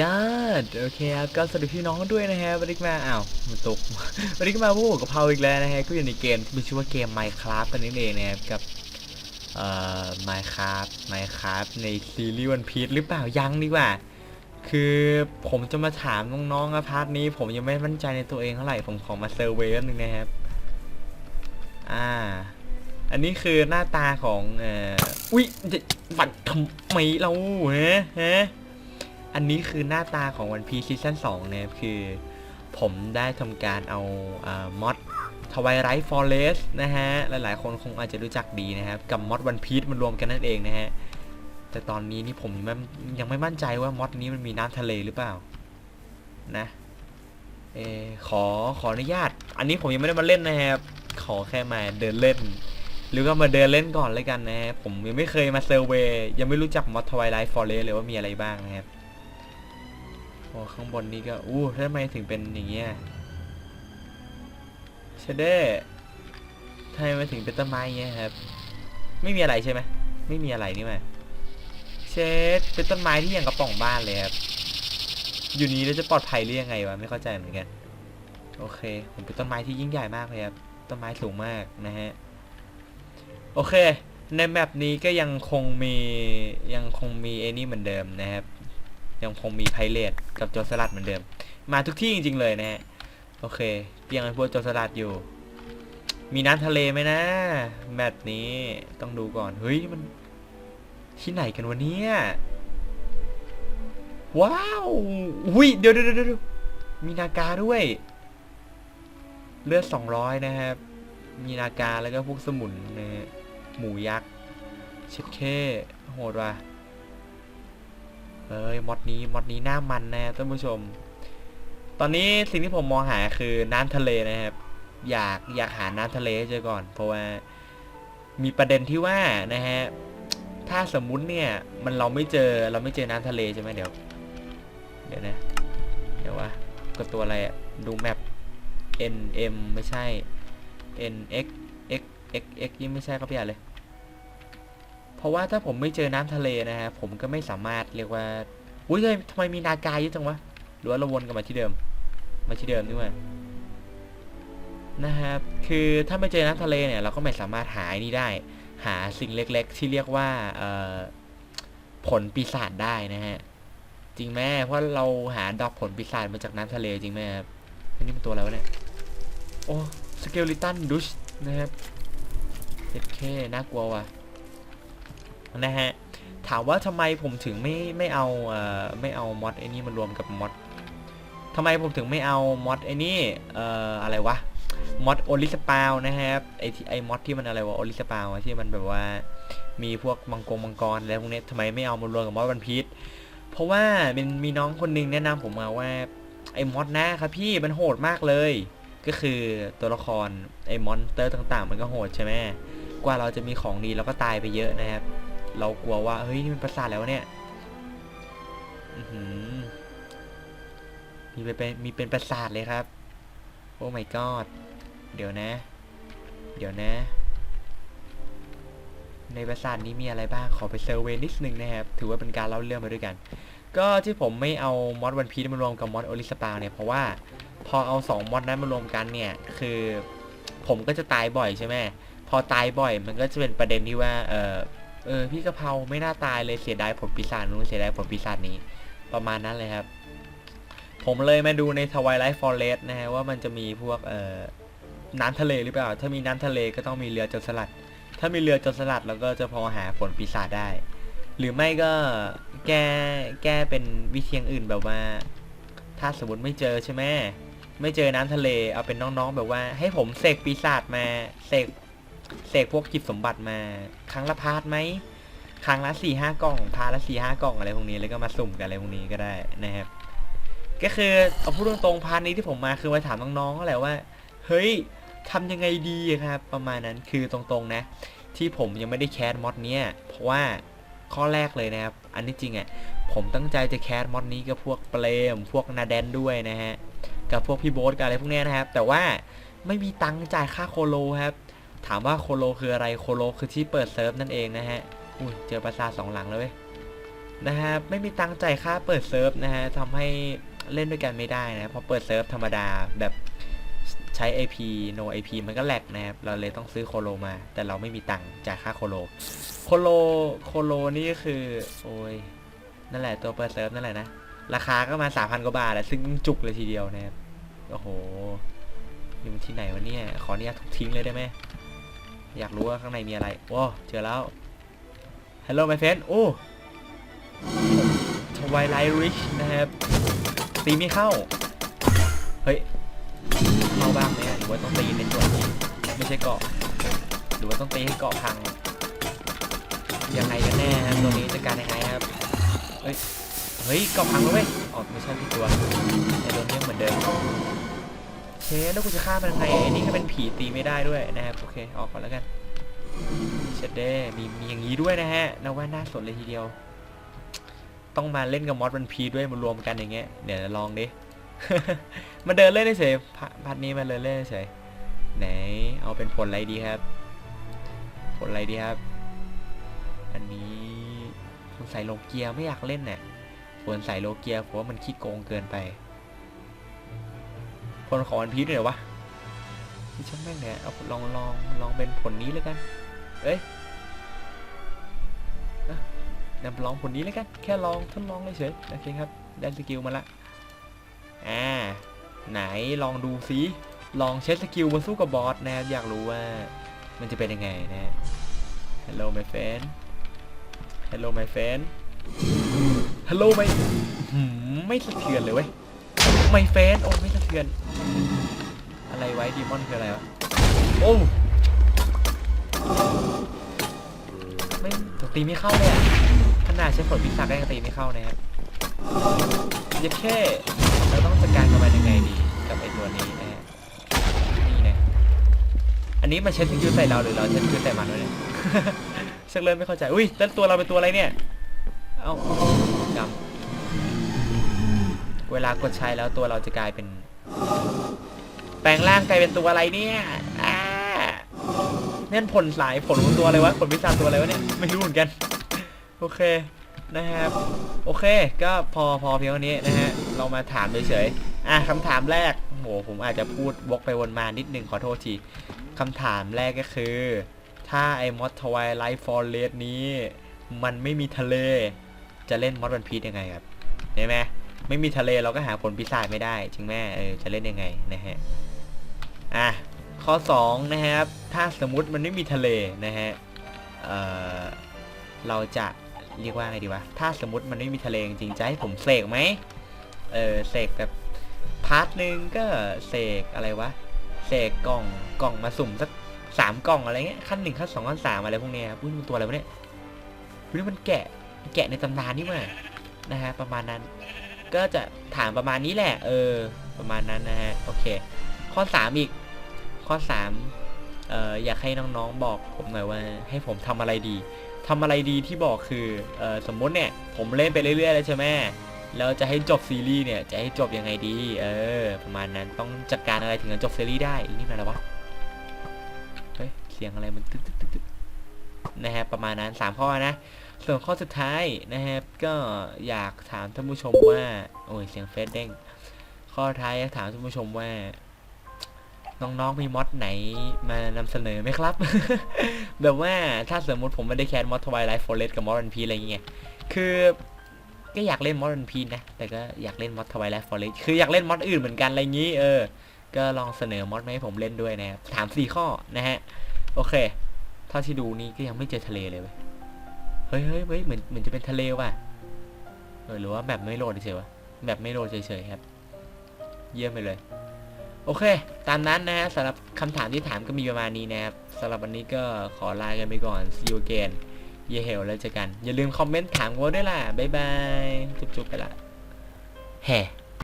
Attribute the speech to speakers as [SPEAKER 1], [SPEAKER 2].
[SPEAKER 1] god โอเคครับก็สวัสดีพี่น้องด้วยนะฮะวันนี้มาอ้าวมันตกวันนี้ก็มาพูดกับเพาอีกแล้วนะฮะก็อยู่ในเกมที่มีชื่อว่าเกม Minecraft กันนั่นเองนะครับกับเอ่อ Minecraft Minecraft ในซีรีส์วันพีชหรือเปล่ายังดีกว่า คือผมจะมาถามน้องๆอะพาร์ทนี้ผมยังไม่มั่นใจในตัวเองเท่าไหร่ผมขอมาเซอร์เวย์นึงนะครับอ่า อันนี้คือหน้าตาของเอ่ออุ๊ยจะบัตรทำไมเราฮะฮะ อันนี้คือหน้าตาของวันพีซีซั่น2นะครับคือผมได้ทำการเอามอดทวายไรท์ฟอเรสนะฮะ หลายๆ คนคงอาจจะรู้จักดีนะครับ กับมอดวันพี e มันรวมกันนั่นเองนะฮะ แต่ตอนนี้นี่ผมยังไม่ยังไม่มั่นใจว่ามอดนี้มันมีน้ำทะเลหรือเปล่า นะเออขอขออนุญาต อันนี้ผมยังไม่ได้มาเล่นนะครับ ขอแค่มาเดินเล่น หรือก็มาเดินเล่นก่อนเลยกันนะฮะ ผมยังไม่เคยมาเซอร์เวย์ยังไม่รู้จักมอดทวายไรท์ฟอเรสเลยว่ามีอะไรบ้างนะครับ อ้ข้างบนนี้ก็ อู้ทำไมถึงเป็นอย่างเงี้ยเชเด้ทำไมมาถึงเป็นต้นไม้เงี้ยครับ ไม่มีอะไรใช่ไหมไม่มีอะไรนี่มาเชดเป็นต้นไม้ที่อย่างกระป๋องบ้านเลยครับ อยู่นี้แล้วจะปลอดภัยหรือยังไงวะ ไม่เข้าใจเหมือนกัน โอเค ผมเป็นต้นไม้ที่ยิ่งใหญ่มากเลยครับ ต้นไม้สูงมากนะฮะ โอเค ในแมปนี้ก็ยังคงมียังคงมีไอ้นี่เหมือนเดิมนะครับ ยังคงมีไพเรตกับโจรสลัดเหมือนเดิม มาทุกที่จริง ๆ เลยนะฮะโอเคยังเป็นพวกโจรสลัดอยู่ มีน้ำทะเลไหมนะ แมปนี้ต้องดูก่อนเฮ้ยมันที่ไหนกันวะเนี่ยว้าวอุ้ยเดี๋ยวเดี๋ยวเดี๋ยวเดี๋ยวมีนากาด้วย เลือดสองร้อยนะครับ มีนากาแล้วก็พวกสมุนนะฮะหมูยักษ์เช็ดเคโหดว่ะ เอ้ยมอดนี้มอดนี้หน้ามันนะท่านผู้ชม ตอนนี้สิ่งที่ผมมองหาคือน้ำทะเลนะครับ อยากอยากหาน้ำทะเลเจอก่อน เพราะว่ามีประเด็นที่ว่านะฮะถ้าสมมุติเนี่ยมันเราไม่เจอเราไม่เจอน้ำทะเลใช่ไหมเดี๋ยว เดี๋ยวนะ เดี๋ยววะกดตัวอะไรอะดูแมป N M ไม่ใช่ N X X X X ยิ่งไม่ใช่ก็พี่อ่าเลย ราะว่าถ้าผมไม่เจอน้ำทะเลนะฮะผมก็ไม่สามารถเรียกว่าอุ้ยเลยทำไมมีนากาเยอะจังวะหรือว่าเราวนกลับมาที่เดิม มาที่เดิมนี่ว่านะครับคือถ้าไม่เจอน้ำทะเลเนี่ยเราก็ไม่สามารถหานี่ได้ หาสิ่งเล็ก ๆ ที่เรียกว่าเอ่อผลปีศาจได้นะฮะจริงไหมเพราะเราหาดอกผลปีศาจมาจากน้ำทะเลจริงไหมครับอันนี้มันตัวอะไรวะเนี่ยโอ้สเกลิตันดุชนะครับเจ็ดเคน่ากลัวว่ะ นะฮะ ถามว่าทำไมผมถึงไม่ไม่เอาเอ่อไม่เอามอดไอ้นี่มารวมกับมอดทำไมผมถึงไม่เอามอดไอ้นี่เอ่ออะไรวะมอดโอลิสปาวนะครับไอที่ไอมอดที่มันอะไรวะโอลิสปาวที่มันแบบว่ามีพวกมังกรมังกรอะไรพวกนี้ทำไมไม่เอามารวมกับมอดวันพีชเพราะว่าเป็นมีน้องคนหนึงแนะนำผมมาว่าไอมอดนะครับพี่มันโหดมากเลย ก็คือตัวละครไอมอนเตอร์ต่าง ๆ มันก็โหดใช่ไหมกว่าเราจะมีของดีเราก็ตายไปเยอะนะครับ เรากลัวว่าเฮ้ยนี่มันประสาทแล้วเนี่ยมีเป็นมีเป็นประสาทเลยครับ โอ้ my god เดี๋ยวนะ เดี๋ยวนะ ในประสาทนี้มีอะไรบ้างขอไปเซอร์เวนิดนึงนะครับ ถือว่าเป็นการเล่าเรื่องไปด้วยกัน ก็ที่ผมไม่เอามอดวันพีมารวมกับมอดโอลิสปาเนี่ยเพราะว่าพอเอา2มอดนั้นมารวมกันเนี่ย คือผมก็จะตายบ่อยใช่ไหมพอตายบ่อยมันก็จะเป็นประเด็นที่ว่าเออ เออพี่กะเพราไม่น่าตายเลยเสียดายผลปีศาจนู้นเสียดายผลปีศาจนี้ ประมาณนั้นเลยครับ ผมเลยมาดูในทวายไลท์ฟอเรสนะฮะว่ามันจะมีพวกเอ่อน้ำทะเลหรือเปล่า ถ้ามีน้ำทะเลก็ต้องมีเรือจนสลัด ถ้ามีเรือจนสลัดเราก็จะพอหาผลปีศาจได้ หรือไม่ก็แก้แก้เป็นวิธีอื่นแบบว่า ถ้าสมมติไม่เจอใช่ไหมไม่เจอน้ำทะเลเอาเป็นน้องๆ แบบว่า ให้ผมเสกปีศาจมาเสก เสกพวกกิจสมบัติมาครั้งละพาร์ทไหมครั้งละสี่ห้ากล่อง พาร์ทละสี่ห้ากล่องอะไรพวกนี้แล้วก็มาสุ่มกันอะไรพวกนี้ก็ได้นะครับ ก็คือเอาพูดตรงๆพาร์ทนี้ที่ผมมาคือมาถามน้องๆก็แหละว่า เฮ้ยทำยังไงดีครับ ประมาณนั้นคือตรงๆนะ ที่ผมยังไม่ได้แคสมอดเนี้ยเพราะว่าข้อแรกเลยนะครับ อันนี้จริงอะ่ะผมตั้งใจจะแคสมอดนี้กับพวกเปรมพวกนาแดนด้วยนะฮะกับพวกพี่โบ๊ทกับอะไรพวกนี้นะครับ แต่ว่าไม่มีตังค์จ่ายค่าโคโลครับ ถามว่าโคโลคืออะไรโคโลคือที่เปิดเซิร์ฟนั่นเองนะฮะอุ้ยเจอปราสาทสองหลังแล้วเว้ยนะครับไม่มีตังค์จ่ายค่าเปิดเซิร์ฟนะฮะทำให้เล่นด้วยกันไม่ได้นะเพราะเปิดเซิร์ฟธรรมดาแบบใช้ IP no IP มันก็แหลกนะครับ เราเลยต้องซื้อโคโลมา แต่เราไม่มีตังค์จ่ายค่าโคโล โคโล โคโลนี่คือ โอ้ย นั่นแหละตัวเปิดเซิร์ฟนั่นแหละนะ ราคาก็มาสามพันกว่าบาทแหละซึ่งจุกเลยทีเดียวนะครับ โอ้โห นี่มันที่ไหนวะเนี่ย ขออนุญาตทุบทิ้งเลยได้ไหม อยากรู้ว่าข้างในมีอะไรโอ้เจอแล้ว Hello my friend โอ้ทวายไลท์ริชนะครับตีไม่เข้า เฮ้ย เข้าบ้างไหมอะหรือว่าต้องตีในส่วนี้ไม่ใช่เกาะ หรือว่าต้องตีให้เกาะพัง ยังไงกันแน่ครับตัวนี้จัดการยังไงครับ เฮ้ย เฮ้ย เกาะพังแล้วเว้ยอ๋อไม่ใช่พี่ตัวแต่โดนเนี้ยเหมือนเดิม เชฟแล้วกูจะฆ่ามันยังไงไอ้นี่ก็เป็นผีตีไม่ได้ด้วยนะครับโอเคออกก่อนแล้วกันเชดเด้มีมีอย่างนี้ด้วยนะฮะน่าว่าน่าสนเลยทีเดียว ต้องมาเล่นกับมอสวันพีด้วยมารวมกันอย่างเงี้ยเดี๋ยวลองดิมาเดินเล่นเฉยพัดนี้มาเดินเล่นเฉยไหนเอาเป็นผลอะไรดีครับ ผลอะไรดีครับ อันนี้สงสัยโลเกียไม่อยากเล่นเนี่ยควรใส่โลเกียเพราะว่ามันขี้โกงเกินไป ผลของวันพีชเลยวะนี่ช่างแม่งเนี่ยเอาลองลองลองเป็นผลนี้เลยกัน เอ้ยอะนำลองผลนี้เลยกัน แค่ลองทดลองเฉยๆโอเคครับ ได้สกิลมาละ อ่า ไหนลองดูซิลองเช็คสกิลมาสู้กับบอสนะอยากรู้ว่ามันจะเป็นยังไงนะ Hello my friend Hello my friend Hello my หืมไม่สะเทือนเลยเว้ย my friend โอ้ไม่สะเทือน อะไรไว้ดีมอนคืออะไรวะโอ้ไม่ตีไม่เข้าเลยอะขนาดใช้ผลพิศาก็ยังตีไม่เข้านะครับยัดแค่เราต้องจัดการกับมันยังไงดีกับไอตัวนี้นะฮะนี่นะอันนี้มาเช็ดสกิลใส่เราหรือเราเช็ดสกิลใส่มันวะเนี่ยชักเริ่มไม่เข้าใจอุ้ยแล้วตัวเราเป็นตัวอะไรเนี่ย เอ้ากำ เวลากดใช้แล้วตัวเราจะกลายเป็น แปลงร่างกลายเป็นตัวอะไรเนี่ยอ่าเนี่ยผลสายผลของตัวอะไรวะผลพิศาตัวอะไรวะเนี่ยไม่รู้เหมือนกัน โอเคนะครับ โอเค ก็พอพอเพียงเท่านี้นะฮะเรามาถามเฉยๆอะคำถามแรกโหผมอาจจะพูดวกไปวนมานิดนึงขอโทษทีคำถามแรกก็คือ ถ้าไอ้มอดทวายไลฟ์ฟอร์เรสนี้ มันไม่มีทะเล จะเล่นมอดวันพีชยังไงครับเห็นไหม ไม่มีทะเลเราก็หาผลพิศาจไม่ได้จริงไหมเออจะเล่นยังไงนะฮะอะข้อ2นะครับถ้าสมมุติมันไม่มีทะเลนะฮะเเราจะเรียกว่าไงดีวะถ้าสมมติมันไม่มีทะเลจริงจะให้ผมเสกไหมเออเสกแบบพาร์ทหนึ่งก็เสกอะไรวะเสกกล่องกล่องมาสุ่มสักสามกล่องอะไรเงี้ยขั้นหนึ่งขั้นสองขั้นสามอะไรพวกเนี้ยครับอุ้ยมันตัวอะไรวะเนี่ยอุ้ยมันแกะแกะในตำนานนี่มานะฮะประมาณนั้น ก็จะถามประมาณนี้แหละ เออ ประมาณนั้นนะฮะ โอเค ข้อสามอีก ข้อสามเอ่อ อยากให้น้องๆบอกผมหน่อยว่า ให้ผมทำอะไรดีทำอะไรดีที่บอกคือ เออสมมติเนี่ย ผมเล่นไปเรื่อยๆแล้วใช่ไหมแล้วจะให้จบซีรีส์เนี่ย จะให้จบยังไงดี เออ ประมาณนั้น ต้องจัดการอะไรถึงจะจบซีรีส์ได้ นี่มันอะไรวะ เฮ้ย เสียงอะไรมันตึ๊ดตึ๊ดตึ๊ดตึ๊ด นะฮะประมาณนั้นสามข้อนะ ส่วนข้อสุดท้ายนะครับก็อยากถามท่านผู้ชมว่าโอ้ยเสียงเฟซเด้งข้อท้ายอยากถามท่านผู้ชมว่าน้องๆมีมอดไหนมานำเสนอไหมครับ แบบว่าถ้าสมมติผมไม่ได้แคสมอดทวายไลฟ์ฟอร์เรสกับมอดรันพีอะไรอย่างเงี้ยคือก็อยากเล่นมอดรันพีนะ แต่ก็อยากเล่นมอดทวายไลฟ์ฟอร์เรสคืออยากเล่นมอดอื่นเหมือนกันอะไรอย่างงี้ เออ ก็ลองเสนอมอดมาให้ผมเล่นด้วยนะครับถามสี่ข้อนะฮะ โอเค เท่าที่ดูนี่ก็ยังไม่เจอทะเลเลยเว้ยเฮ้ยเฮ้ยเฮ้ยเหมือนเหมือนจะเป็นทะเลว่ะเออหรือว่าแบบไม่โหลดเฉยวะแบบไม่โหลดเฉยๆครับ เยี่ยมไปเลย โอเค ตามนั้นนะฮะสำหรับคำถามที่ถามก็มีประมาณนี้นะครับสำหรับวันนี้ก็ขอลากันไปก่อน see you again เยเฮลแล้วเจอกัน อย่าลืมคอมเมนต์ถามกันด้วยล่ะ บ๊ายบาย จุ๊บๆไปละแฮ่